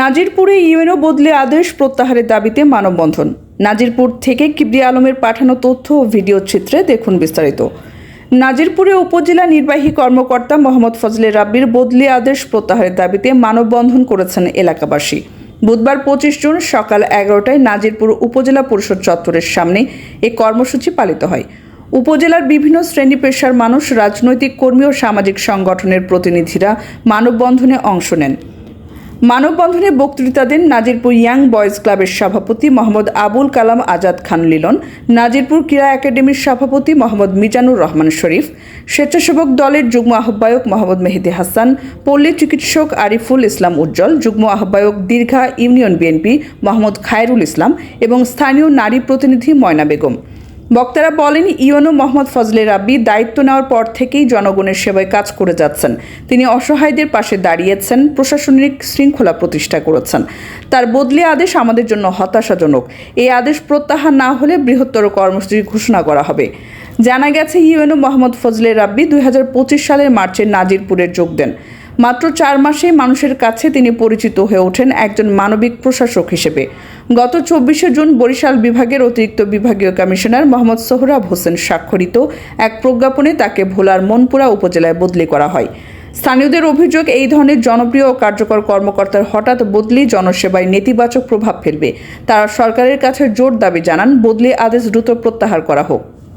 নাজিরপুরে UNO বদলে আদেশ প্রত্যাহারের দাবিতে মানববন্ধন। নাজিরপুর থেকে কিবরিয়া আলমের পাঠানো তথ্য ও ভিডিও চিত্রে দেখুন বিস্তারিত। নাজিরপুরে উপজেলা নির্বাহী কর্মকর্তা মোহাম্মদ ফজলে রাব্বির বদলি আদেশ প্রত্যাহারের দাবিতে মানববন্ধন করেছেন এলাকাবাসী। বুধবার পঁচিশ জুন সকাল এগারোটায় নাজিরপুর উপজেলা পরিষদ চত্বরের সামনে এ কর্মসূচি পালিত হয়। উপজেলার বিভিন্ন শ্রেণি পেশার মানুষ, রাজনৈতিক কর্মী ও সামাজিক সংগঠনের প্রতিনিধিরা মানববন্ধনে অংশ নেন। মানববন্ধনে বক্তৃতা দেন নাজিরপুর ইয়াং বয়েজ ক্লাবের সভাপতি মোহাম্মদ আবুল কালাম আজাদ খান লিলন, নাজিরপুর ক্রীড়া একাডেমির সভাপতি মোহাম্মদ মিজানুর রহমান শরীফ, স্বেচ্ছাসেবক দলের যুগ্ম আহ্বায়ক মোহাম্মদ মেহেদি হাসান, পল্লী চিকিৎসক আরিফুল ইসলাম উজ্জ্বল, যুগ্ম আহ্বায়ক দীর্ঘা ইউনিয়ন বিএনপি মোহাম্মদ খায়রুল ইসলাম এবং স্থানীয় নারী প্রতিনিধি ময়না বেগম। বক্তারা বলেন ইউনো মোহাম্মদ ফজলে রাব্বি দায়িত্ব নেওয়ার পর থেকেই জনগণের সেবায় কাজ করে যাচ্ছেন। তিনি অসহায়দের পাশে দাঁড়িয়েছেন, প্রশাসনিক শৃঙ্খলা প্রতিষ্ঠা করেছেন। তার বদলি আদেশ আমাদের জন্য হতাশাজনক। এই আদেশ প্রত্যাহার না হলে বৃহত্তর কর্মসূচি ঘোষণা করা হবে। জানা গেছে ইউএনও মোহাম্মদ ফজলে রাব্বি দুই হাজার পঁচিশ সালের মার্চে নাজিরপুরে যোগ দেন। মাত্র চার মাসে মানুষের কাছে তিনি পরিচিত হয়ে ওঠেন একজন মানবিক প্রশাসক হিসেবে। গত চব্বিশে জুন বরিশাল বিভাগের অতিরিক্ত বিভাগীয় কমিশনার মোহাম্মদ সোহরাব হোসেন স্বাক্ষরিত এক প্রজ্ঞাপনে তাকে ভোলার মনপুরা উপজেলায় বদলি করা হয়। স্থানীয়দের অভিযোগ, এই ধরনের জনপ্রিয় ও কার্যকর কর্মকর্তার হঠাৎ বদলি জনসেবায় নেতিবাচক প্রভাব ফেলবে। তারা সরকারের কাছে জোর দাবি জানান, বদলি আদেশ দ্রুত প্রত্যাহার করা হোক।